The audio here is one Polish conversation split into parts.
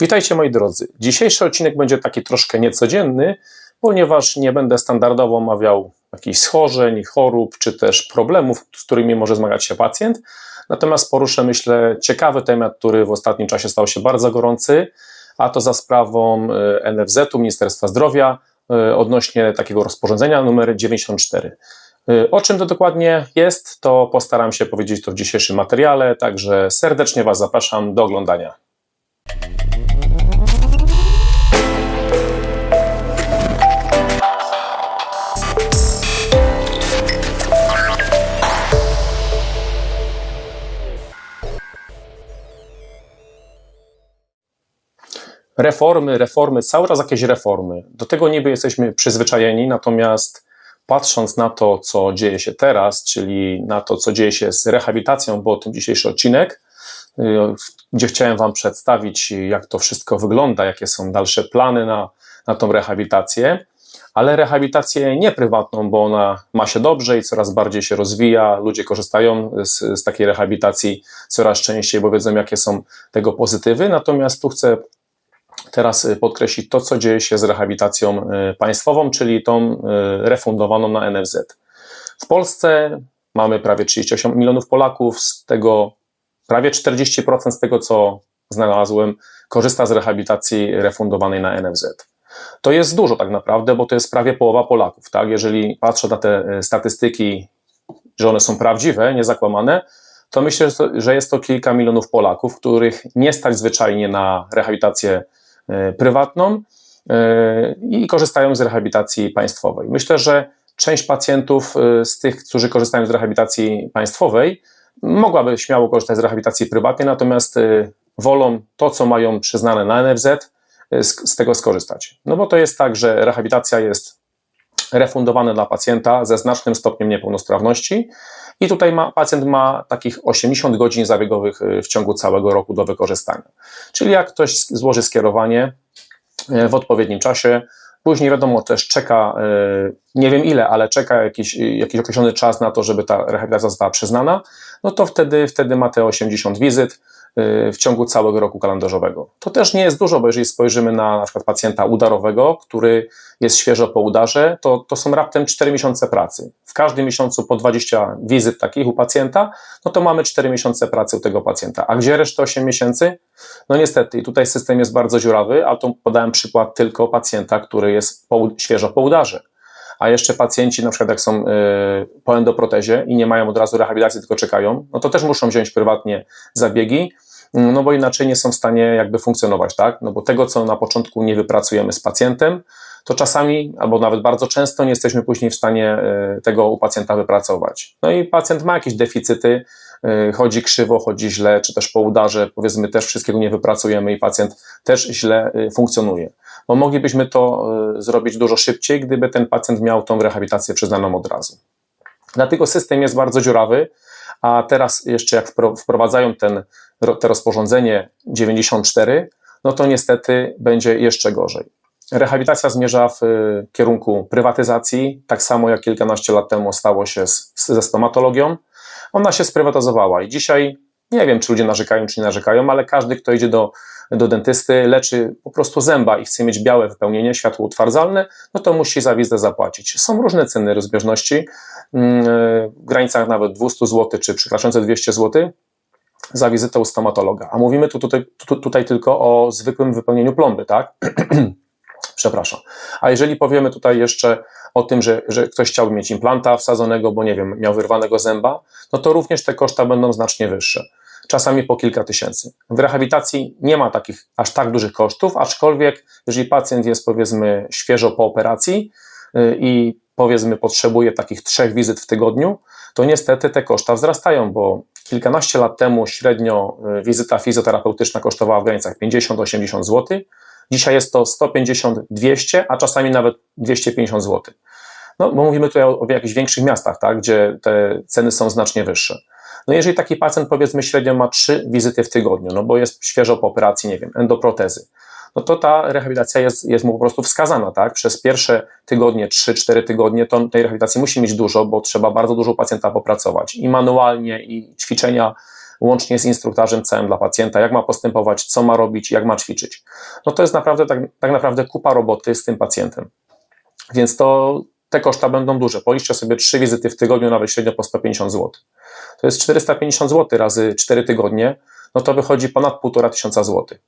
Witajcie moi drodzy. Dzisiejszy odcinek będzie taki troszkę niecodzienny, ponieważ nie będę standardowo omawiał jakichś schorzeń, chorób czy też problemów, z którymi może zmagać się pacjent. Natomiast poruszę, myślę, ciekawy temat, który w ostatnim czasie stał się bardzo gorący, a to za sprawą e, NFZ-u, Ministerstwa Zdrowia, e, odnośnie takiego rozporządzenia numer 94. E, o czym to dokładnie jest, to postaram się powiedzieć to w dzisiejszym materiale, także serdecznie Was zapraszam do oglądania. Reformy, reformy, cały czas jakieś reformy. Do tego niby jesteśmy przyzwyczajeni, natomiast patrząc na to, co dzieje się teraz, czyli na to, co dzieje się z rehabilitacją, bo o tym dzisiejszy odcinek, y, gdzie chciałem Wam przedstawić, jak to wszystko wygląda, jakie są dalsze plany na, na tą rehabilitację, ale rehabilitację nie prywatną, bo ona ma się dobrze i coraz bardziej się rozwija. Ludzie korzystają z, z takiej rehabilitacji coraz częściej, bo wiedzą, jakie są tego pozytywy. Natomiast tu chcę teraz y, podkreślić to, co dzieje się z rehabilitacją y, państwową, czyli tą y, refundowaną na NFZ. W Polsce mamy prawie 38 milionów Polaków, z tego prawie 40% z tego, co znalazłem, korzysta z rehabilitacji refundowanej na NFZ. To jest dużo tak naprawdę, bo to jest prawie połowa Polaków. Tak? Jeżeli patrzę na te statystyki, że one są prawdziwe, niezakłamane, to myślę, że jest to kilka milionów Polaków, których nie stać zwyczajnie na rehabilitację prywatną e, i korzystają z rehabilitacji państwowej. Myślę, że część pacjentów e, z tych, którzy korzystają z rehabilitacji państwowej, mogłaby śmiało korzystać z rehabilitacji prywatnej, natomiast wolą to, co mają przyznane na NFZ, z, tego skorzystać. No bo to jest tak, że rehabilitacja jest refundowana dla pacjenta ze znacznym stopniem niepełnosprawności i tutaj ma, pacjent ma takich 80 godzin zabiegowych y, w ciągu całego roku do wykorzystania. Czyli jak ktoś złoży skierowanie y, w odpowiednim czasie, Później wiadomo, też czeka, y, nie wiem ile, ale czeka jakiś, jakiś określony czas na to, żeby ta rehabilitacja została przyznana, no to wtedy, wtedy ma te 80 wizyt w ciągu całego roku kalendarzowego. To też nie jest dużo, bo jeżeli spojrzymy na na przykład pacjenta udarowego, który jest świeżo po udarze, to, to są raptem 4 miesiące pracy. W każdym miesiącu po 20 wizyt takich u pacjenta, no to mamy 4 miesiące pracy u tego pacjenta. A gdzie resztę 8 miesięcy? No niestety, i tutaj system jest bardzo dziurawy, a tu podałem przykład tylko pacjenta, który jest po, świeżo po udarze. A jeszcze pacjenci, na przykład jak są y, po endoprotezie i nie mają od razu rehabilitacji, tylko czekają, no to też muszą wziąć prywatnie zabiegi, no bo inaczej nie są w stanie jakby funkcjonować, tak? No bo tego, co na początku nie wypracujemy z pacjentem, to czasami, albo nawet bardzo często nie jesteśmy później w stanie e, tego u pacjenta wypracować. No i pacjent ma jakieś deficyty, chodzi krzywo, chodzi źle, czy też po udarze, powiedzmy, też wszystkiego nie wypracujemy i pacjent też źle e, funkcjonuje. Bo moglibyśmy to zrobić dużo szybciej, gdyby ten pacjent miał tą rehabilitację przyznaną od razu. Dlatego system jest bardzo dziurawy, a teraz jeszcze jak wprowadzają ten, to rozporządzenie 94, no to niestety będzie jeszcze gorzej. Rehabilitacja zmierza w kierunku prywatyzacji, tak samo jak kilkanaście lat temu stało się z, ze stomatologią. Ona się sprywatyzowała i dzisiaj nie wiem, czy ludzie narzekają, czy nie narzekają, ale każdy, kto idzie do, do dentysty, leczy po prostu zęba i chce mieć białe wypełnienie, światło utwardzalne, no to musi za wizytę zapłacić. Są różne ceny rozbieżności, mm, w granicach nawet 200 zł, czy przekraczające 200 zł za wizytę u stomatologa. A mówimy tu, tutaj, tu, tutaj tylko o zwykłym wypełnieniu plomby, tak? Przepraszam. A jeżeli powiemy tutaj jeszcze o tym, że, że ktoś chciałby mieć implanta wsadzonego, bo nie wiem, miał wyrwanego zęba, no to również te koszta będą znacznie wyższe. Czasami po kilka tysięcy. W rehabilitacji nie ma takich aż tak dużych kosztów, aczkolwiek jeżeli pacjent jest powiedzmy świeżo po operacji yy, i powiedzmy potrzebuje takich trzech wizyt w tygodniu, to niestety te koszta wzrastają, bo kilkanaście lat temu średnio yy, wizyta fizjoterapeutyczna kosztowała w granicach 50-80 zł, Dzisiaj jest to 150, 200, a czasami nawet 250 zł. No, bo mówimy tutaj o, o jakichś większych miastach, tak, gdzie te ceny są znacznie wyższe. No jeżeli taki pacjent powiedzmy średnio ma trzy wizyty w tygodniu, no bo jest świeżo po operacji, nie wiem, endoprotezy, no to ta rehabilitacja jest, jest mu po prostu wskazana, tak? Przez pierwsze tygodnie, 3-4 tygodnie to tej rehabilitacji musi mieć dużo, bo trzeba bardzo dużo pacjenta popracować i manualnie, i ćwiczenia łącznie z instruktarzem całym dla pacjenta, jak ma postępować, co ma robić, jak ma ćwiczyć. No to jest naprawdę tak, tak naprawdę kupa roboty z tym pacjentem. Więc to te koszta będą duże. Policzcie sobie trzy wizyty w tygodniu, nawet średnio po 150 zł. To jest 450 zł razy 4 tygodnie, no to wychodzi ponad 1,5 tysiąca złotych.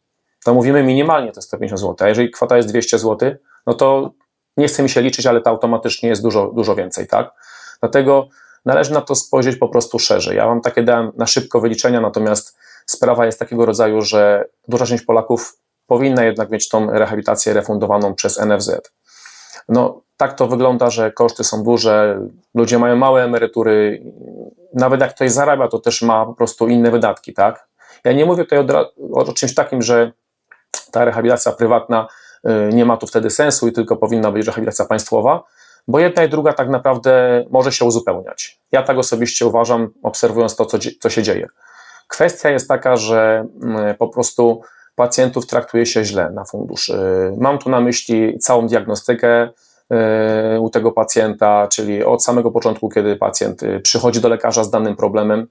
To mówimy minimalnie te 150 zł, a jeżeli kwota jest 200 zł, no to nie chce mi się liczyć, ale to automatycznie jest dużo, dużo więcej, tak? Dlatego należy na to spojrzeć po prostu szerzej. Ja Wam takie dałem na szybko wyliczenia, natomiast sprawa jest takiego rodzaju, że duża część Polaków powinna jednak mieć tą rehabilitację refundowaną przez NFZ. No, tak to wygląda, że koszty są duże, ludzie mają małe emerytury, nawet jak ktoś zarabia, to też ma po prostu inne wydatki, tak? Ja nie mówię tutaj o, o czymś takim, że ta rehabilitacja prywatna y, nie ma tu wtedy sensu i tylko powinna być rehabilitacja państwowa, bo jedna i druga tak naprawdę może się uzupełniać. Ja tak osobiście uważam, obserwując to, co, co się dzieje. Kwestia jest taka, że mm, po prostu pacjentów traktuje się źle na fundusz. Y, mam tu na myśli całą diagnostykę y, u tego pacjenta, czyli od samego początku, kiedy pacjent przychodzi do lekarza z danym problemem,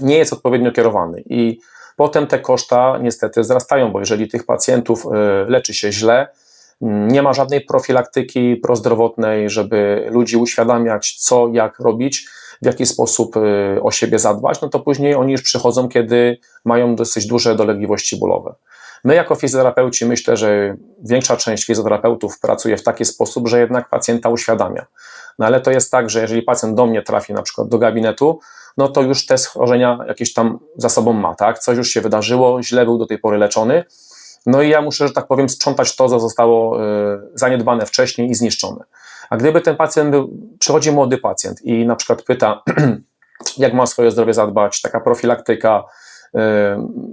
nie jest odpowiednio kierowany i potem te koszta niestety wzrastają, bo jeżeli tych pacjentów y, leczy się źle, nie ma żadnej profilaktyki prozdrowotnej, żeby ludzi uświadamiać, co, jak robić, w jaki sposób y, o siebie zadbać, no to później oni już przychodzą, kiedy mają dosyć duże dolegliwości bólowe. My jako fizjoterapeuci myślę, że większa część fizjoterapeutów pracuje w taki sposób, że jednak pacjenta uświadamia. No ale to jest tak, że jeżeli pacjent do mnie trafi na przykład do gabinetu, no to już te schorzenia jakieś tam za sobą ma, tak? Coś już się wydarzyło, źle był do tej pory leczony. No i ja muszę, że tak powiem, sprzątać to, co zostało y, zaniedbane wcześniej i zniszczone. A gdyby ten pacjent był, przychodzi młody pacjent i na przykład pyta, jak ma swoje zdrowie zadbać, taka profilaktyka, y,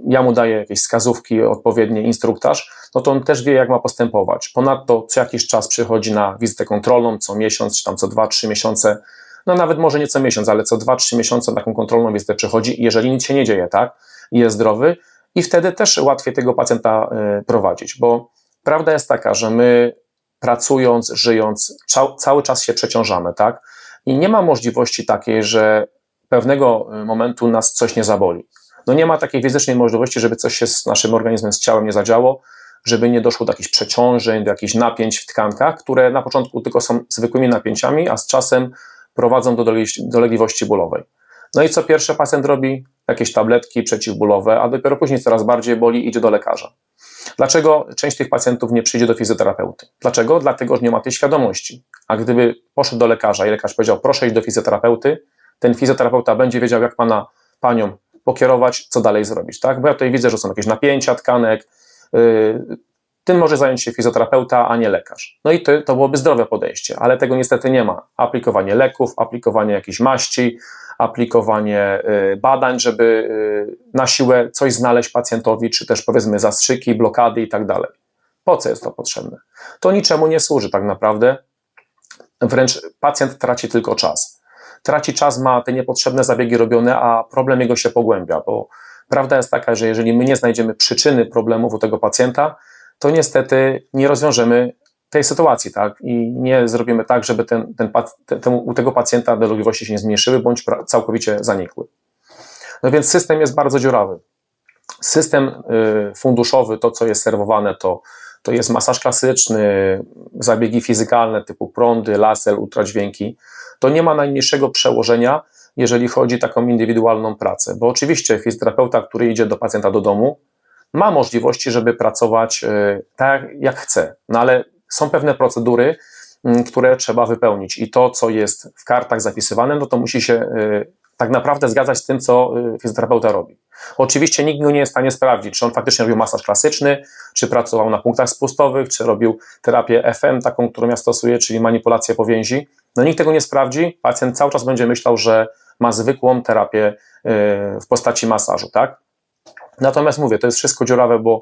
ja mu daję jakieś wskazówki, odpowiedni instruktaż, no to on też wie, jak ma postępować. Ponadto co jakiś czas przychodzi na wizytę kontrolną, co miesiąc, czy tam co dwa, trzy miesiące, no nawet może nie co miesiąc, ale co 2-3 miesiące taką kontrolną wizytę przechodzi, jeżeli nic się nie dzieje, tak, i jest zdrowy, i wtedy też łatwiej tego pacjenta y, prowadzić, bo prawda jest taka, że my pracując, żyjąc, cały czas się przeciążamy, tak, i nie ma możliwości takiej, że pewnego y, momentu nas coś nie zaboli. No nie ma takiej fizycznej możliwości, żeby coś się z naszym organizmem, z ciałem nie zadziało, żeby nie doszło do jakichś przeciążeń, do jakichś napięć w tkankach, które na początku tylko są zwykłymi napięciami, a z czasem prowadzą do dolegliwości bólowej. No i co pierwsze pacjent robi? Jakieś tabletki przeciwbólowe, a dopiero później coraz bardziej boli, idzie do lekarza. Dlaczego część tych pacjentów nie przyjdzie do fizjoterapeuty? Dlaczego? Dlatego, że nie ma tej świadomości. A gdyby poszedł do lekarza i lekarz powiedział, proszę iść do fizjoterapeuty, ten fizjoterapeuta będzie wiedział, jak pana, panią pokierować, co dalej zrobić, tak? Bo ja tutaj widzę, że są jakieś napięcia tkanek, yy, tym może zająć się fizjoterapeuta, a nie lekarz. No i to, to byłoby zdrowe podejście, ale tego niestety nie ma. Aplikowanie leków, aplikowanie jakichś maści, aplikowanie y, badań, żeby y, na siłę coś znaleźć pacjentowi, czy też powiedzmy zastrzyki, blokady i tak dalej. Po co jest to potrzebne? To niczemu nie służy tak naprawdę. Wręcz pacjent traci tylko czas. Traci czas, ma te niepotrzebne zabiegi robione, a problem jego się pogłębia, bo prawda jest taka, że jeżeli my nie znajdziemy przyczyny problemów u tego pacjenta, to niestety nie rozwiążemy tej sytuacji, tak? I nie zrobimy tak, żeby ten, ten, ten, u tego pacjenta dolegliwości się nie zmniejszyły bądź całkowicie zanikły. No więc system jest bardzo dziurawy. System y, funduszowy, to co jest serwowane, to, to jest masaż klasyczny, zabiegi fizykalne typu prądy, laser, ultradźwięki. To nie ma najmniejszego przełożenia, jeżeli chodzi o taką indywidualną pracę. Bo oczywiście fizjoterapeuta, który idzie do pacjenta do domu, ma możliwości, żeby pracować e, tak, jak chce, no ale są pewne procedury, które trzeba wypełnić i to, co jest w kartach zapisywane, no to musi się e, tak naprawdę zgadzać z tym, co e, fizjoterapeuta robi. Oczywiście nikt go nie jest w stanie sprawdzić, czy on faktycznie robił masaż klasyczny, czy pracował na punktach spustowych, czy robił terapię FM, taką, którą ja stosuję, czyli manipulację powięzi. No nikt tego nie sprawdzi, pacjent cały czas będzie myślał, że ma zwykłą terapię w postaci masażu, tak? Natomiast mówię, to jest wszystko dziurawe, bo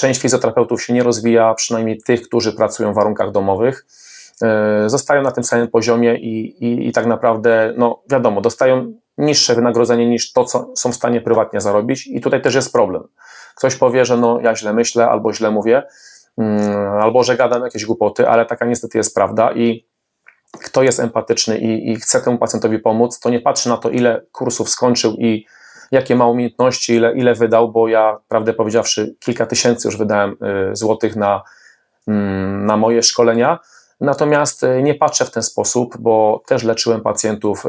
część fizjoterapeutów się nie rozwija, przynajmniej tych, którzy pracują w warunkach domowych. E, zostają na tym samym poziomie i, i, i tak naprawdę, no wiadomo, dostają niższe wynagrodzenie niż to, co są w stanie prywatnie zarobić, i tutaj też jest problem. Ktoś powie, że no ja źle myślę, albo źle mówię, mm, albo że gadam jakieś głupoty, ale taka niestety jest prawda i kto jest empatyczny i, i chce temu pacjentowi pomóc, to nie patrzy na to, ile kursów skończył i jakie ma umiejętności, ile, ile wydał, bo ja, prawdę powiedziawszy, kilka tysięcy już wydałem y, złotych na, mm, na moje szkolenia. Natomiast y, nie patrzę w ten sposób, bo też leczyłem pacjentów y,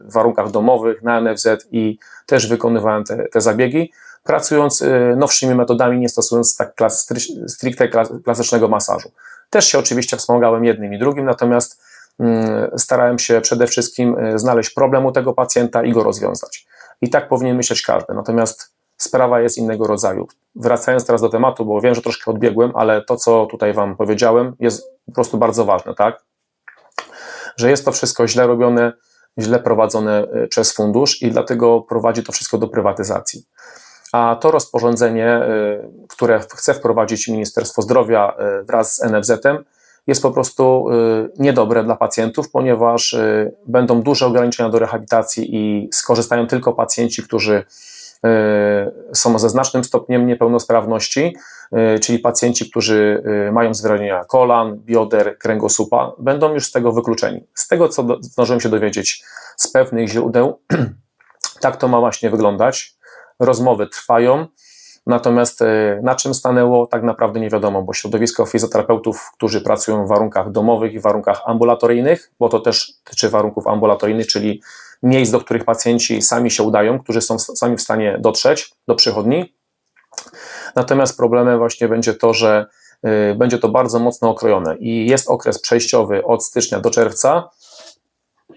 w warunkach domowych na NFZ i też wykonywałem te, te zabiegi, pracując nowszymi metodami, nie stosując tak klas, stricte klasycznego masażu. Też się oczywiście wspomagałem jednym i drugim, natomiast mm, starałem się przede wszystkim znaleźć problem u tego pacjenta i go rozwiązać. I tak powinien myśleć każdy. Natomiast sprawa jest innego rodzaju. Wracając teraz do tematu, bo wiem, że troszkę odbiegłem, ale to, co tutaj Wam powiedziałem, jest po prostu bardzo ważne, tak? Że jest to wszystko źle robione, źle prowadzone e, przez fundusz i dlatego prowadzi to wszystko do prywatyzacji. A to rozporządzenie, e, które chce wprowadzić Ministerstwo Zdrowia e, wraz z NFZ-em, jest po prostu y, niedobre dla pacjentów, ponieważ y, będą duże ograniczenia do rehabilitacji i skorzystają tylko pacjenci, którzy y, są ze znacznym stopniem niepełnosprawności, czyli pacjenci, którzy mają zwolnienia kolan, bioder, kręgosłupa, będą już z tego wykluczeni. Z tego, co zdążyłem się dowiedzieć z pewnych źródeł, tak to ma właśnie wyglądać. Rozmowy trwają. Natomiast e, na czym stanęło, tak naprawdę nie wiadomo, bo środowisko fizjoterapeutów, którzy pracują w warunkach domowych i warunkach ambulatoryjnych, bo to też tyczy warunków ambulatoryjnych, czyli miejsc, do których pacjenci sami się udają, którzy są sami w stanie dotrzeć do przychodni. Natomiast problemem właśnie będzie to, że e, będzie to bardzo mocno okrojone i jest okres przejściowy od stycznia do czerwca,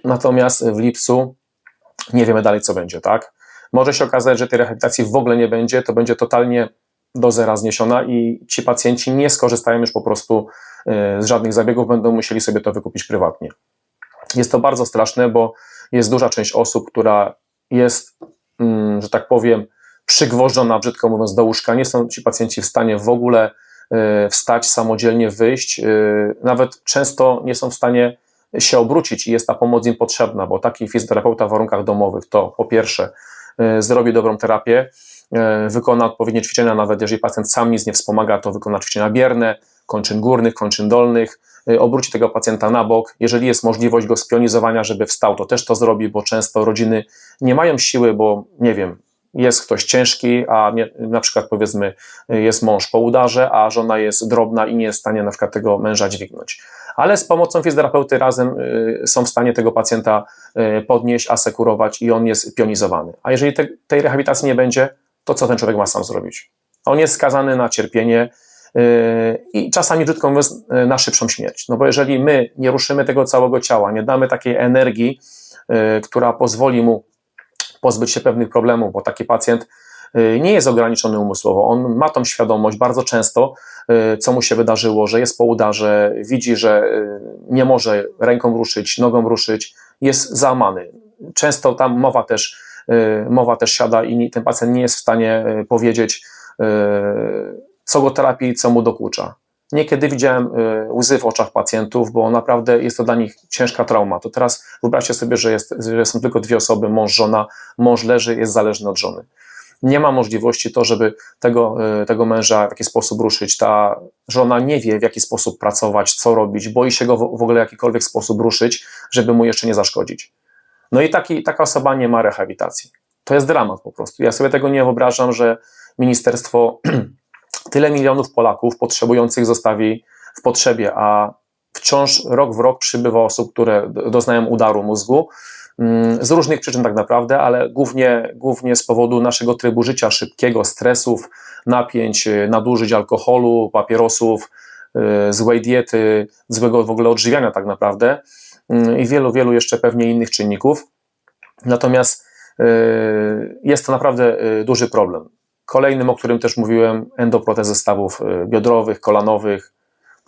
natomiast w lipcu nie wiemy dalej, co będzie, tak? Może się okazać, że tej rehabilitacji w ogóle nie będzie, to będzie totalnie do zera zniesiona i ci pacjenci nie skorzystają już po prostu e, z żadnych zabiegów, będą musieli sobie to wykupić prywatnie. Jest to bardzo straszne, bo jest duża część osób, która jest, mm, że tak powiem, przygwożdżona, brzydko mówiąc, do łóżka. Nie są ci pacjenci w stanie w ogóle e, wstać, samodzielnie wyjść. E, nawet często nie są w stanie się obrócić i jest ta pomoc im potrzebna, bo taki fizjoterapeuta w warunkach domowych to po pierwsze zrobi dobrą terapię, e, wykona odpowiednie ćwiczenia, nawet jeżeli pacjent sam nic nie wspomaga, to wykona ćwiczenia bierne, kończyn górnych, kończyn dolnych, e, obróci tego pacjenta na bok. Jeżeli jest możliwość go spionizowania, żeby wstał, to też to zrobi, bo często rodziny nie mają siły, bo nie wiem, jest ktoś ciężki, a nie, na przykład powiedzmy jest mąż po udarze, a żona jest drobna i nie jest w stanie na przykład tego męża dźwignąć. Ale z pomocą fizjoterapeuty razem y, są w stanie tego pacjenta y, podnieść, asekurować i on jest pionizowany. A jeżeli te, tej rehabilitacji nie będzie, to co ten człowiek ma sam zrobić? On jest skazany na cierpienie, y, i czasami, brzydko mówiąc, na szybszą śmierć. No bo jeżeli my nie ruszymy tego całego ciała, nie damy takiej energii, która pozwoli mu pozbyć się pewnych problemów, bo taki pacjent nie jest ograniczony umysłowo. On ma tą świadomość bardzo często, y, co mu się wydarzyło, że jest po udarze, widzi, że y, nie może ręką ruszyć, nogą ruszyć, jest załamany. Często tam mowa też, mowa też siada i ten pacjent nie jest w stanie powiedzieć, co go trapi, co mu dokucza. Niekiedy widziałem y, łzy w oczach pacjentów, bo naprawdę jest to dla nich ciężka trauma. To teraz wyobraźcie sobie, że, jest, że są tylko dwie osoby, mąż, żona, mąż leży, jest zależny od żony. Nie ma możliwości to, żeby tego, y, tego męża w jakiś sposób ruszyć. Ta żona nie wie, w jaki sposób pracować, co robić, boi się go w ogóle w jakikolwiek sposób ruszyć, żeby mu jeszcze nie zaszkodzić. No i taki, taka osoba nie ma rehabilitacji. To jest dramat po prostu. Ja sobie tego nie wyobrażam, że ministerstwo tyle milionów Polaków potrzebujących zostawi w potrzebie, a wciąż rok w rok przybywa osób, które doznają udaru mózgu z różnych przyczyn tak naprawdę, ale głównie, głównie z powodu naszego trybu życia szybkiego, stresów, napięć, nadużyć alkoholu, papierosów, y, złej diety, złego w ogóle odżywiania tak naprawdę mm, i wielu, wielu jeszcze pewnie innych czynników. Natomiast y, jest to naprawdę y, duży problem. Kolejnym, o którym też mówiłem, endoprotezy stawów y, biodrowych, kolanowych,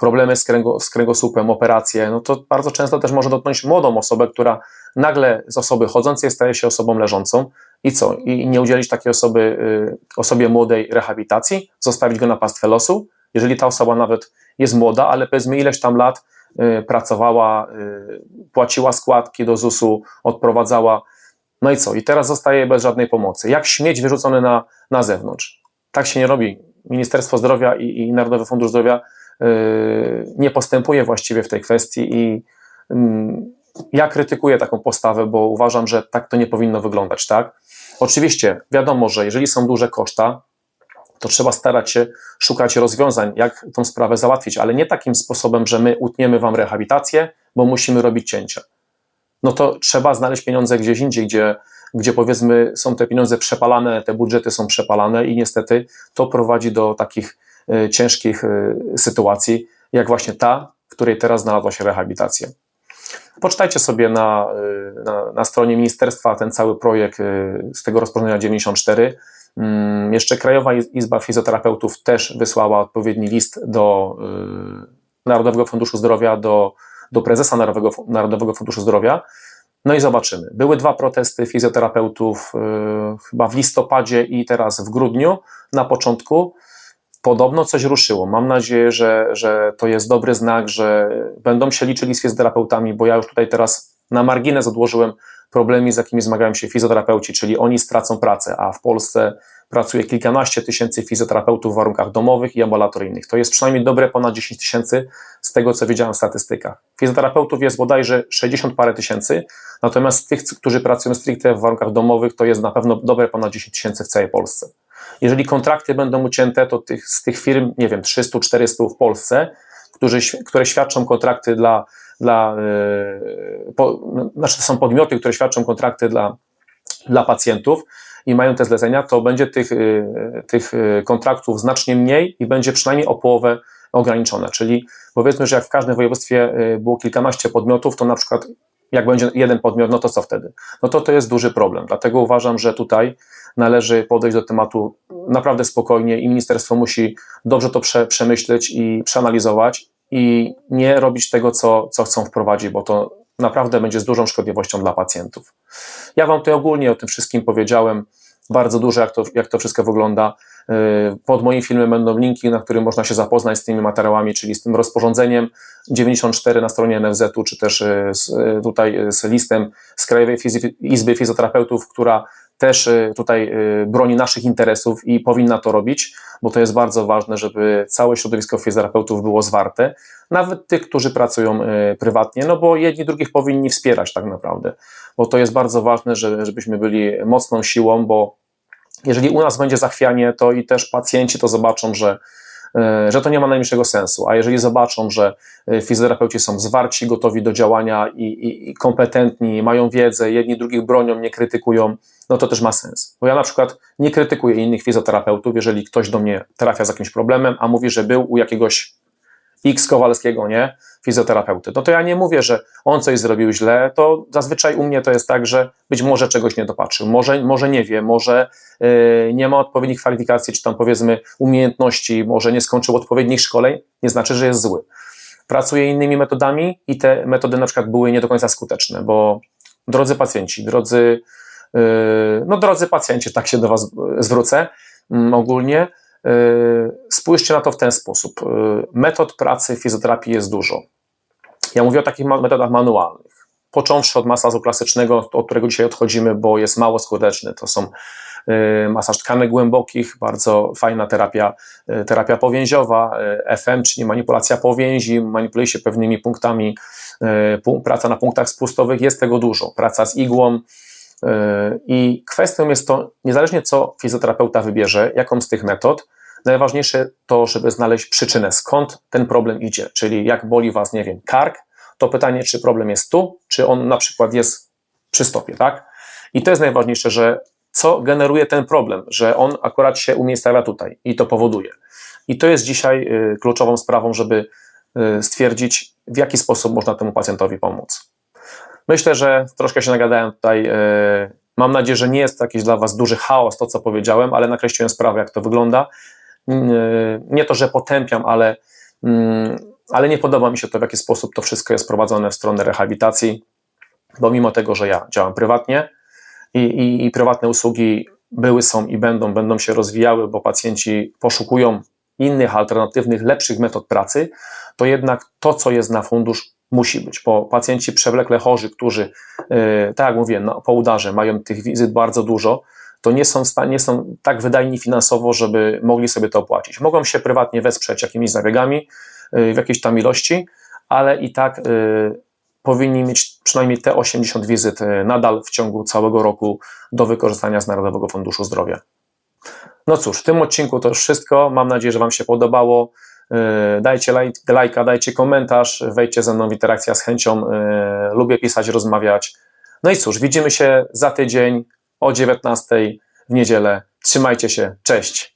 problemy z, kręgo, z kręgosłupem, operacje, no to bardzo często też może dotknąć młodą osobę, która nagle z osoby chodzącej staje się osobą leżącą i co? I nie udzielić takiej osoby, y, osobie młodej rehabilitacji, zostawić go na pastwę losu, jeżeli ta osoba nawet jest młoda, ale powiedzmy ileś tam lat y, pracowała, płaciła składki do ZUS-u, odprowadzała no i co? I teraz zostaje bez żadnej pomocy. Jak śmieć wyrzucony na, na zewnątrz? Tak się nie robi. Ministerstwo Zdrowia i, i Narodowy Fundusz Zdrowia nie postępuje właściwie w tej kwestii i yy, ja krytykuję taką postawę, bo uważam, że tak to nie powinno wyglądać, tak? Oczywiście wiadomo, że jeżeli są duże koszta, to trzeba starać się szukać rozwiązań, jak tą sprawę załatwić, ale nie takim sposobem, że my utniemy wam rehabilitację, bo musimy robić cięcia. No to trzeba znaleźć pieniądze gdzieś indziej, gdzie, gdzie powiedzmy są te pieniądze przepalane, te budżety są przepalane i niestety to prowadzi do takich ciężkich y, sytuacji, jak właśnie ta, w której teraz znalazła się rehabilitacja. Poczytajcie sobie na, y, na, na, stronie ministerstwa ten cały projekt z tego rozporządzenia 94. Mm, jeszcze Krajowa Izba Fizjoterapeutów też wysłała odpowiedni list do Narodowego Funduszu Zdrowia, do, do prezesa Narodowego, Narodowego Funduszu Zdrowia. No i zobaczymy. Były dwa protesty fizjoterapeutów, chyba w listopadzie i teraz w grudniu na początku podobno coś ruszyło. Mam nadzieję, że, że to jest dobry znak, że będą się liczyli z fizjoterapeutami, bo ja już tutaj teraz na margines odłożyłem problemy, z jakimi zmagają się fizjoterapeuci, czyli oni stracą pracę, a w Polsce pracuje kilkanaście tysięcy fizjoterapeutów w warunkach domowych i ambulatoryjnych. To jest przynajmniej dobre ponad 10 tysięcy z tego, co widziałem w statystykach. Fizjoterapeutów jest bodajże 60 parę tysięcy, natomiast tych, którzy pracują stricte w warunkach domowych, to jest na pewno dobre ponad 10 tysięcy w całej Polsce. Jeżeli kontrakty będą ucięte, to tych, z tych firm, nie wiem, 300-400 w Polsce, którzy, które świadczą kontrakty dla, dla yy, po, znaczy są podmioty, które świadczą kontrakty dla, dla pacjentów i mają te zlecenia, to będzie tych, yy, tych yy, kontraktów znacznie mniej i będzie przynajmniej o połowę ograniczone. Czyli powiedzmy, że jak w każdym województwie było kilkanaście podmiotów, to na przykład jak będzie jeden podmiot, no to co wtedy? No to to jest duży problem. Dlatego uważam, że tutaj należy podejść do tematu naprawdę spokojnie i ministerstwo musi dobrze to prze, przemyśleć i przeanalizować i nie robić tego, co, co chcą wprowadzić, bo to naprawdę będzie z dużą szkodliwością dla pacjentów. Ja Wam tutaj ogólnie o tym wszystkim powiedziałem bardzo dużo, jak to, jak to wszystko wygląda. Y, pod moim filmem będą linki, na których można się zapoznać z tymi materiałami, czyli z tym rozporządzeniem 94 na stronie NFZ-u, czy też y, z, y, tutaj z listem z Krajowej Izby Fizjoterapeutów, która też tutaj broni naszych interesów i powinna to robić, bo to jest bardzo ważne, żeby całe środowisko fizjoterapeutów było zwarte, nawet tych, którzy pracują prywatnie, no bo jedni drugich powinni wspierać tak naprawdę, bo to jest bardzo ważne, żebyśmy byli mocną siłą, bo jeżeli u nas będzie zachwianie, to i też pacjenci to zobaczą, że, e, że to nie ma najmniejszego sensu. A jeżeli zobaczą, że e, fizjoterapeuci są zwarci, gotowi do działania i, i, i kompetentni, mają wiedzę, jedni drugich bronią, nie krytykują, no to też ma sens. Bo ja na przykład nie krytykuję innych fizjoterapeutów, jeżeli ktoś do mnie trafia z jakimś problemem, a mówi, że był u jakiegoś X Kowalskiego, nie? Fizjoterapeuty. No to ja nie mówię, że on coś zrobił źle, to zazwyczaj u mnie to jest tak, że być może czegoś nie dopatrzył, może, może nie wie, może yy, nie ma odpowiednich kwalifikacji, czy tam powiedzmy umiejętności, może nie skończył odpowiednich szkoleń, nie znaczy, że jest zły. Pracuję innymi metodami i te metody na przykład były nie do końca skuteczne, bo drodzy pacjenci, drodzy, yy, no drodzy pacjenci, tak się do Was zwrócę yy, ogólnie, spójrzcie na to w ten sposób. Yy, metod pracy fizjoterapii jest dużo. Ja mówię o takich metodach manualnych. Począwszy od masażu klasycznego, od którego dzisiaj odchodzimy, bo jest mało skuteczny. To są yy, masaż tkanek głębokich, bardzo fajna terapia, terapia powięziowa, FM, czyli manipulacja powięzi, manipuluje się pewnymi punktami, praca na punktach spustowych, jest tego dużo. Praca z igłą, i kwestią jest to, niezależnie co fizjoterapeuta wybierze, jaką z tych metod, najważniejsze to, żeby znaleźć przyczynę, skąd ten problem idzie. Czyli jak boli Was, nie wiem, kark, to pytanie, czy problem jest tu, czy on na przykład jest przy stopie, tak? I to jest najważniejsze, że co generuje ten problem, że on akurat się umiejscawia tutaj i to powoduje. I to jest dzisiaj y, kluczową sprawą, żeby y, stwierdzić, w jaki sposób można temu pacjentowi pomóc. Myślę, że troszkę się nagadałem tutaj. E, mam nadzieję, że nie jest to jakiś dla Was duży chaos, to co powiedziałem, ale nakreśliłem sprawę, jak to wygląda. Mm, e, nie to, że potępiam, ale, mm, ale nie podoba mi się to, w jaki sposób to wszystko jest prowadzone w stronę rehabilitacji, bo mimo tego, że ja działam prywatnie i, i, i prywatne usługi były, są i będą, będą się rozwijały, bo pacjenci poszukują innych, alternatywnych, lepszych metod pracy, to jednak to, co jest na fundusz, musi być, bo pacjenci przewlekle chorzy, którzy, yy, tak jak mówię, no, po udarze mają tych wizyt bardzo dużo, to nie są, nie są tak wydajni finansowo, żeby mogli sobie to opłacić. Mogą się prywatnie wesprzeć jakimiś zabiegami yy, w jakiejś tam ilości, ale i tak yy, powinni mieć przynajmniej te 80 wizyt y, nadal w ciągu całego roku do wykorzystania z Narodowego Funduszu Zdrowia. No cóż, w tym odcinku to już wszystko. Mam nadzieję, że Wam się podobało. Y, Dajcie laj- lajka, dajcie komentarz, wejdźcie ze mną w interakcję z chęcią. y, Lubię pisać, rozmawiać. No i cóż, widzimy się za tydzień o 19 w niedzielę. Trzymajcie się, cześć.